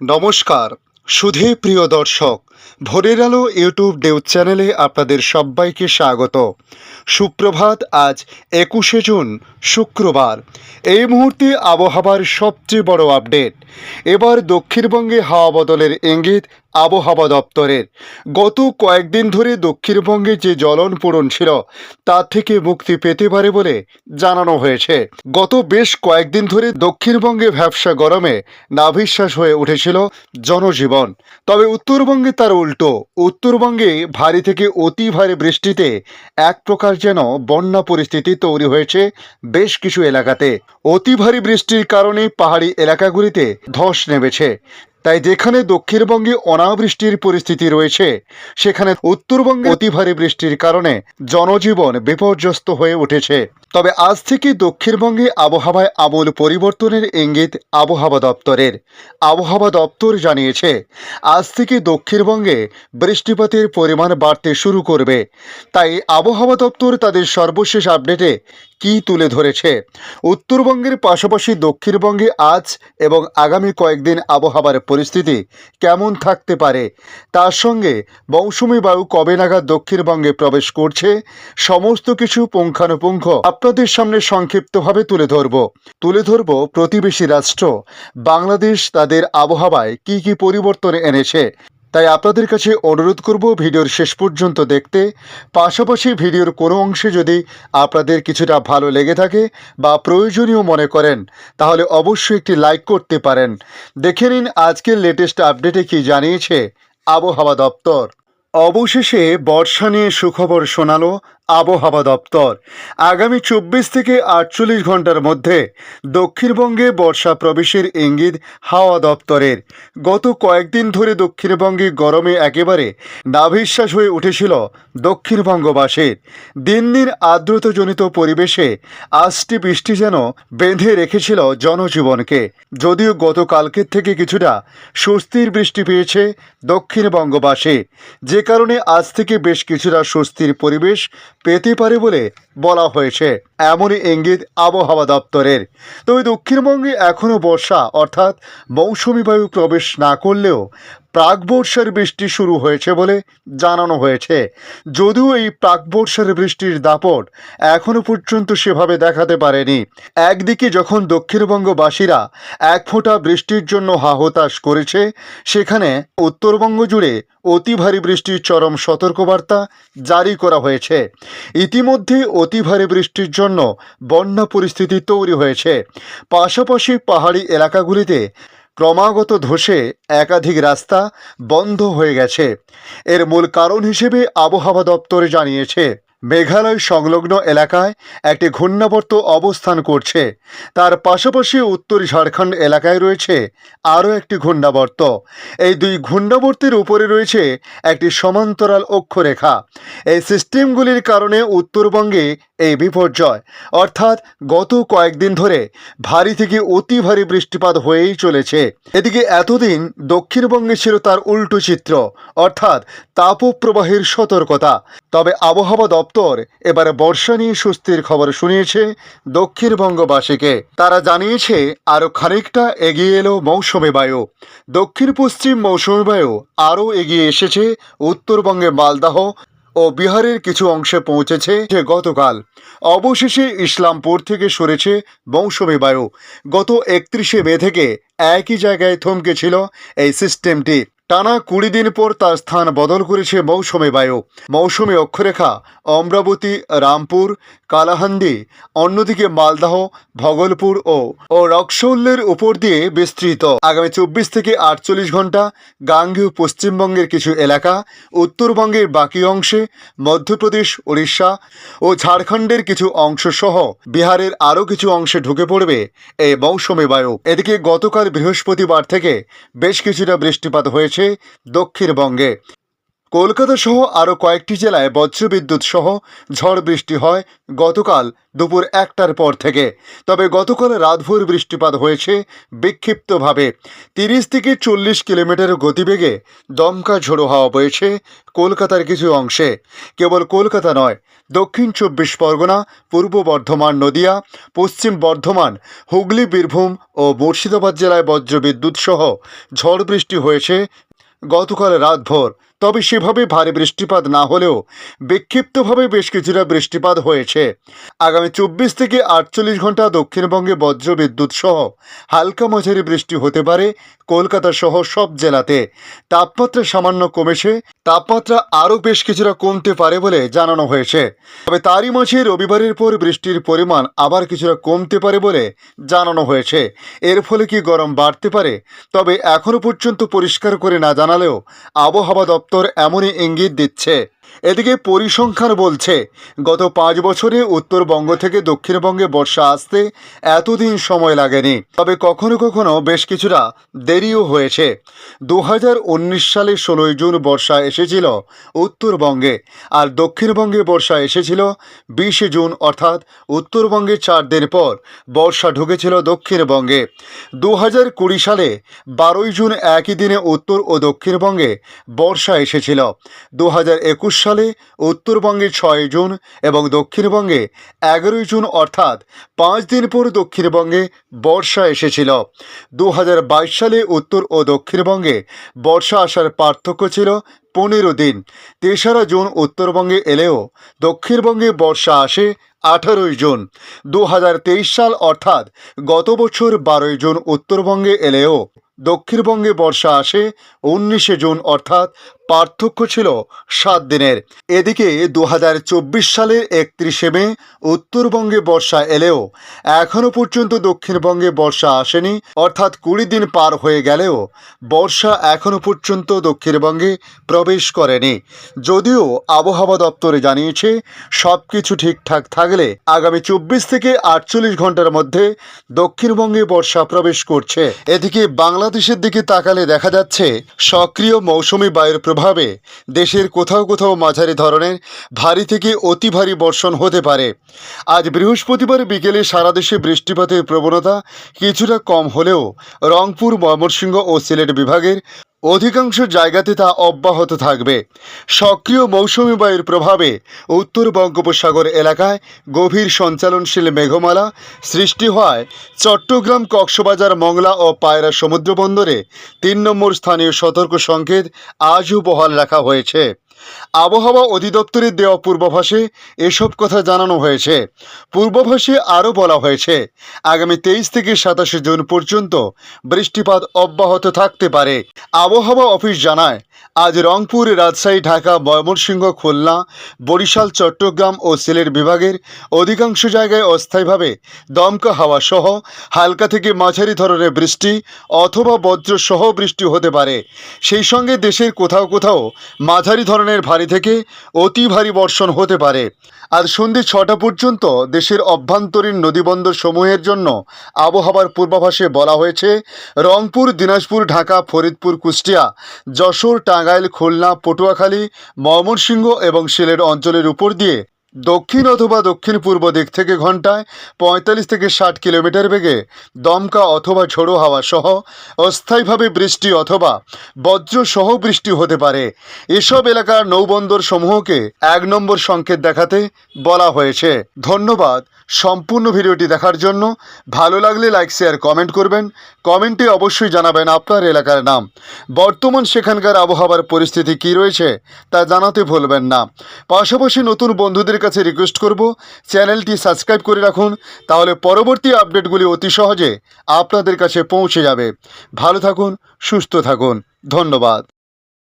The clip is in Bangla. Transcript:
নমস্কার সুধী প্রিয় দর্শক, ভোরের আলো ইউটিউব নিউজ চ্যানেলে আপনাদের সবাইকে স্বাগত। সুপ্রভাত, আজ একুশে জুন, শুক্রবার। এই মুহূর্তে আবহাওয়ার সবচেয়ে বড় আপডেট। এবার দক্ষিণবঙ্গে হাওয়া বদলের ইঙ্গিত আবহাওয়া দপ্তরের। গত কয়েকদিন ধরে দক্ষিণবঙ্গে যে জ্বলন পূরণ ছিল, তা থেকে মুক্তি পেতে পারে বলে জানানো হয়েছে। গত বেশ কয়েকদিন ধরে দক্ষিণবঙ্গে ভ্যাবসা গরমে নাভিশ্বাস হয়ে উঠেছিল জনজীবন। তবে উত্তরবঙ্গে তার উল্টো। উত্তরবঙ্গে ভারী থেকে অতি ভারী বৃষ্টিতে এক প্রকার যেন বন্যা পরিস্থিতি তৈরি হয়েছে বেশ কিছু এলাকাতে। অতি ভারী বৃষ্টির কারণে পাহাড়ি এলাকাগুলিতে ধস নেমেছে। তাই যেখানে দক্ষিণবঙ্গে অনাবৃষ্টির পরিস্থিতি রয়েছে, সেখানে উত্তরবঙ্গে অতি ভারী বৃষ্টির কারণে জনজীবন বিপর্যস্ত হয়ে উঠেছে। তবে আজ থেকে দক্ষিণবঙ্গে আবহাওয়ায় আমূল পরিবর্তনের ইঙ্গিত আবহাওয়া দপ্তরের। আবহাওয়া দপ্তর জানিয়েছে, আজ থেকে দক্ষিণবঙ্গে বৃষ্টিপাতের পরিমাণ বাড়তে শুরু করবে। তাই আবহাওয়া দপ্তর তাদের সর্বশেষ আপডেটে কি তুলে ধরেছে? উত্তরবঙ্গের পাশাপাশি দক্ষিণবঙ্গে আজ এবং আগামী কয়েকদিন আবহাওয়ার পরিস্থিতি কেমন থাকতে পারে? তার সঙ্গে মৌসুমি বায়ু কবে নাগাদ দক্ষিণবঙ্গে প্রবেশ করছে? সমস্ত কিছু পুঙ্খানুপুঙ্খ আপনাদের সামনে সংক্ষিপ্তভাবে তুলে ধরব। তুলে ধরব প্রতিবেশী রাষ্ট্র। বাংলাদেশ তাদের আবহাওয়ায় কি কি পরিবর্তন এনেছে? তাই আপনাদের কাছে অনুরোধ করব ভিডিওর শেষ পর্যন্ত দেখতে। পাশাপাশি ভিডিওর কোনো অংশে যদি আপনাদের কিছুটা ভালো লেগে থাকে বা প্রয়োজনীয় মনে করেন, তাহলে অবশ্যই একটি লাইক করতে পারেন। দেখে নিন আজকের লেটেস্ট আপডেটে কি জানিয়েছে আবহাওয়া দপ্তর। অবশেষে বর্ষা নিয়ে সুখবর শোনালো আবহাওয়া দপ্তর। আগামী চব্বিশ থেকে আটচল্লিশ ঘণ্টার মধ্যে দক্ষিণবঙ্গে বর্ষা প্রবেশের ইঙ্গিত হাওয়া দপ্তরের। গত কয়েকদিন ধরে দক্ষিণবঙ্গে গরমে একেবারে নাভিশ্বাস হয়ে উঠেছিল দক্ষিণবঙ্গবাসীর। দিন দিন আর্দ্রতাজনিত পরিবেশে আষ্টি বৃষ্টি যেন বেঁধে রেখেছিল জনজীবনকে। যদিও গতকালকের থেকে কিছুটা স্বস্তির বৃষ্টি পেয়েছে দক্ষিণবঙ্গবাসী। যে কারণে আজ থেকে বেশ কিছুটা স্বস্তির পরিবেশ পেতে পারে বলে বলা হয়েছে। এমনই ইঙ্গিত আবহাওয়া দপ্তরের। তবে দক্ষিণবঙ্গে এখনও বর্ষা, অর্থাৎ মৌসুমি বায়ু প্রবেশ না করলেও প্রাক বর্ষার বৃষ্টি শুরু হয়েছে বলে জানানো হয়েছে। যদিও এই প্রাক বর্ষার বৃষ্টির দাপট এখনও পর্যন্ত সেভাবে দেখাতে পারেনি। একদিকে যখন দক্ষিণবঙ্গবাসীরা এক ফোঁটা বৃষ্টির জন্য হাহতাশ করেছে, সেখানে উত্তরবঙ্গ জুড়ে অতি ভারী বৃষ্টির চরম সতর্কবার্তা জারি করা হয়েছে। ইতিমধ্যে অতি ভারী বৃষ্টির জন্য বন্যা পরিস্থিতি তৈরি হয়েছে। পাশাপাশি পাহাড়ি এলাকাগুলিতে ক্রমাগত ধসে একাধিক রাস্তা বন্ধ হয়ে গেছে। এর মূল কারণ হিসেবে আবহাওয়া দপ্তর জানিয়েছে, মেঘালয় সংলগ্ন এলাকায় একটি ঘূর্ণাবর্ত অবস্থান করছে। তার পাশাপাশি উত্তর ঝাড়খণ্ড এলাকায় রয়েছে আরও একটি ঘূর্ণাবর্ত। এই দুই ঘূর্ণাবর্তের উপরে রয়েছে একটি সমান্তরাল অক্ষরেখা। এই সিস্টেমগুলির কারণে উত্তরবঙ্গে এই বিপর্যয়। অর্থাৎ গত কয়েকদিন ধরে ভারী থেকে অতি ভারী বৃষ্টিপাত হয়েই চলেছে। এদিকে এতদিন দক্ষিণবঙ্গে ছিল তার উল্টো চিত্র, অর্থাৎ তাপপ্রবাহের সতর্কতা। তবে আবহাওয়া দপ্তর এবারে বর্ষা নিয়ে স্বস্তির খবর শুনিয়েছে দক্ষিণবঙ্গবাসীকে। তারা জানিয়েছে আরও খানিকটা এগিয়ে এলো মৌসুমী বায়ু। দক্ষিণ পশ্চিম মৌসুমী বায়ু আরও এগিয়ে এসেছে, উত্তরবঙ্গে মালদাহ ও বিহারের কিছু অংশে পৌঁছেছে যে গতকাল অবশেষে ইসলামপুর থেকে সরেছে মৌসুমি বায়ু গত একত্রিশে মে থেকে একই জায়গায় থমকেছিল এই সিস্টেমটি। টানা কুড়ি দিন পর তার স্থান বদল করেছে মৌসুমী বায়ু। মৌসুমী অক্ষরেখা অমরাবতী, রামপুর, কালাহান্দি, অন্যদিকে মালদাহ, ভগলপুর ও ও রক্সৌল্যের উপর দিয়ে বিস্তৃত। আগামী চব্বিশ থেকে আটচল্লিশ ঘণ্টা গাঙ্গেয় পশ্চিমবঙ্গের কিছু এলাকা, উত্তরবঙ্গের বাকি অংশে মধ্যপ্রদেশ উড়িষ্যা ও ঝাড়খণ্ডের কিছু অংশ সহ বিহারের আরও কিছু অংশে ঢুকে পড়বে এই মৌসুমী বায়ু। এদিকে গতকাল বৃহস্পতিবার থেকে বেশ কিছুটা বৃষ্টিপাত হয়েছে। দক্ষিণবঙ্গে কলকাতা সহ আরও কয়েকটি জেলায় বজ্রবিদ্যুৎ সহ ঝড় বৃষ্টি হয় গতকাল দুপুর একটার পর থেকে। তবে গতকাল রাতভর বৃষ্টিপাত হয়েছে বিক্ষিপ্তভাবে। তিরিশ থেকে চল্লিশ কিলোমিটার গতিবেগে দমকা ঝোড়ো হাওয়া বয়েছে কলকাতার কিছু অংশে। কেবল কলকাতা নয়, দক্ষিণ চব্বিশ পরগনা, পূর্ব বর্ধমান নদিয়া, পশ্চিম বর্ধমান, হুগলি, বীরভূম ও মুর্শিদাবাদ জেলায় বজ্রবিদ্যুৎ সহ ঝড় বৃষ্টি হয়েছে গতকাল রাতভর তবে সেভাবে ভারী বৃষ্টিপাত না হলেও বিক্ষিপ্তভাবে বেশ কিছুটা বৃষ্টিপাত হয়েছে। আগামী চব্বিশ থেকে আটচল্লিশ ঘণ্টা দক্ষিণবঙ্গে বজ্রবিদ্যুৎ সহ হালকা মাঝারি বৃষ্টি হতে পারে কলকাতা সহ সব জেলাতে। তাপমাত্রা সামান্য কমেছে, তাপমাত্রা আরও বেশ কিছুটা কমতে পারে বলে জানানো হয়েছে। তবে তারই মাঝে রবিবারের পর বৃষ্টির পরিমাণ আবার কিছুটা কমতে পারে বলে জানানো হয়েছে। এর ফলে কি গরম বাড়তে পারে, তবে এখনও পর্যন্ত পরিষ্কার করে না জানালেও আবহাওয়া দপ্তর এমনই ইঙ্গিত দিচ্ছে। এদিকে পরিসংখ্যান বলছে, গত পাঁচ বছরে উত্তরবঙ্গ থেকে দক্ষিণবঙ্গে বর্ষা আসতে এতদিন সময় লাগেনি। তবে কখনো কখনো বেশ কিছুটা দেরিও হয়েছে। দু হাজার উনিশ সালে ষোলোই জুন বর্ষা এসেছিল উত্তরবঙ্গে, আর দক্ষিণবঙ্গে বর্ষা এসেছিল বিশে জুন, অর্থাৎ উত্তরবঙ্গে চার দিন পর বর্ষা ঢুকেছিল দক্ষিণবঙ্গে। দু হাজার কুড়ি সালে বারোই জুন একই দিনে উত্তর ও দক্ষিণবঙ্গে বর্ষা এসেছিল। দু একুশ সালে উত্তরবঙ্গে ছয় জুন এবং দক্ষিণবঙ্গে এগারোই জুন, অর্থাৎ পাঁচ দিন পর দক্ষিণবঙ্গে বর্ষা এসেছিল। দু হাজার বাইশ সালে উত্তর ও দক্ষিণবঙ্গে বর্ষা আসার পার্থক্য ছিল পনেরো দিন। তেসরা জুন উত্তরবঙ্গে এলেও দক্ষিণবঙ্গে বর্ষা আসে আঠারোই জুন। দু হাজার তেইশ সাল, অর্থাৎ গত বছর বারোই জুন উত্তরবঙ্গে এলেও দক্ষিণবঙ্গে বর্ষা আসে, উনিশে জুন অর্থাৎ পার্থক্য ছিল সাত দিনের। এদিকে দু হাজার চব্বিশ সালের একত্রিশে মে উত্তরবঙ্গে বর্ষা এলেও এখনও পর্যন্ত দক্ষিণবঙ্গে বর্ষা আসেনি, অর্থাৎ কুড়ি দিন পার হয়ে গেলেও বর্ষা এখনও পর্যন্ত দক্ষিণবঙ্গে প্রবেশ করেনি। যদিও আবহাওয়া দপ্তরে জানিয়েছে সব কিছু ঠিকঠাক থাকলে আগামী চব্বিশ থেকে আটচল্লিশ ঘণ্টার মধ্যে দক্ষিণবঙ্গে বর্ষা প্রবেশ করছে। এদিকে বাংলাদেশের দিকে তাকালে দেখা যাচ্ছে, সক্রিয় মৌসুমি বায়ুর প্রভাবে দেশের কোথাও কোথাও মাঝারি ধরনের ভারী থেকে অতি ভারী বর্ষণ হতে পারে। আজ বৃহস্পতিবার বিকেলে সারা দেশে বৃষ্টিপাতের প্রবণতা কিছুটা কম হলেও রংপুর, ময়মনসিংহ ও সিলেট বিভাগের অধিকাংশ জায়গাতে তা অব্যাহত থাকবে। সক্রিয় মৌসুমি বায়ুর প্রভাবে উত্তর বঙ্গোপসাগর এলাকায় গভীর সঞ্চালনশীল মেঘমালা সৃষ্টি হওয়ায় চট্টগ্রাম, কক্সবাজার, মংলা ও পায়রা সমুদ্র বন্দরে তিন নম্বর স্থানীয় সতর্ক সংকেত আজও বহাল রাখা হয়েছে। আবহাওয়া অধিদপ্তরের দেওয়া পূর্বাভাসে এসব কথা জানানো হয়েছে। পূর্বাভাসে আরও বলা হয়েছে, আগামী তেইশ থেকে সাতাশে জুন পর্যন্ত বৃষ্টিপাত অব্যাহত থাকতে পারে। আবহাওয়া অফিস জানায়, আজ রংপুর, রাজশাহী, ঢাকা, ময়মনসিংহ, খুলনা, বরিশাল, চট্টগ্রাম ও সিলেট বিভাগের অধিকাংশ জায়গায় অস্থায়ীভাবে দমকা হাওয়া সহ হালকা থেকে মাঝারি ধরনের বৃষ্টি অথবা বজ্রসহ বৃষ্টি হতে পারে। সেই সঙ্গে দেশের কোথাও কোথাও মাঝারি ধরনের ভারী থেকে অতি ভারী বর্ষণ হতে পারে। আজ সন্ধে ছটা পর্যন্ত দেশের অভ্যন্তরীণ নদীবন্দর সমূহের জন্য আবহাওয়ার পূর্বাভাসে বলা হয়েছে, রংপুর, দিনাজপুর, ঢাকা, ফরিদপুর, কুষ্টিয়া, যশোর, টাঙ্গাইল, খুলনা, পটুয়াখালী, ময়মনসিংহ এবং সিলেট অঞ্চলের উপর দিয়ে দক্ষিণ অথবা দক্ষিণ পূর্ব দিক থেকে ঘন্টায় পঁয়তাল্লিশ থেকে ষাট কিলোমিটার বেগে দমকা অথবা ঝোড়ো হাওয়া সহ অস্থায়ীভাবে বৃষ্টি অথবা বজ্র সহ বৃষ্টি হতে পারে। এসব এলাকার নৌবন্দর সমূহকে এক নম্বর সংকেত দেখাতে বলা হয়েছে। ধন্যবাদ সম্পূর্ণ ভিডিওটি দেখার জন্য। ভালো লাগলে লাইক, শেয়ার, কমেন্ট করবেন। কমেন্টে অবশ্যই জানাবেন আপনার এলাকার নাম। বর্তমান সেখানকার আবহাওয়ার পরিস্থিতি কী রয়েছে তা জানাতে ভুলবেন না। পাশাপাশি নতুন বন্ধুদের কাছে রিকোয়েস্ট করব, চ্যানেলটি সাবস্ক্রাইব করে রাখুন, তাহলে পরবর্তী আপডেটগুলি অতি সহজে আপনাদের কাছে পৌঁছে যাবে। ভালো থাকুন, সুস্থ থাকুন, ধন্যবাদ।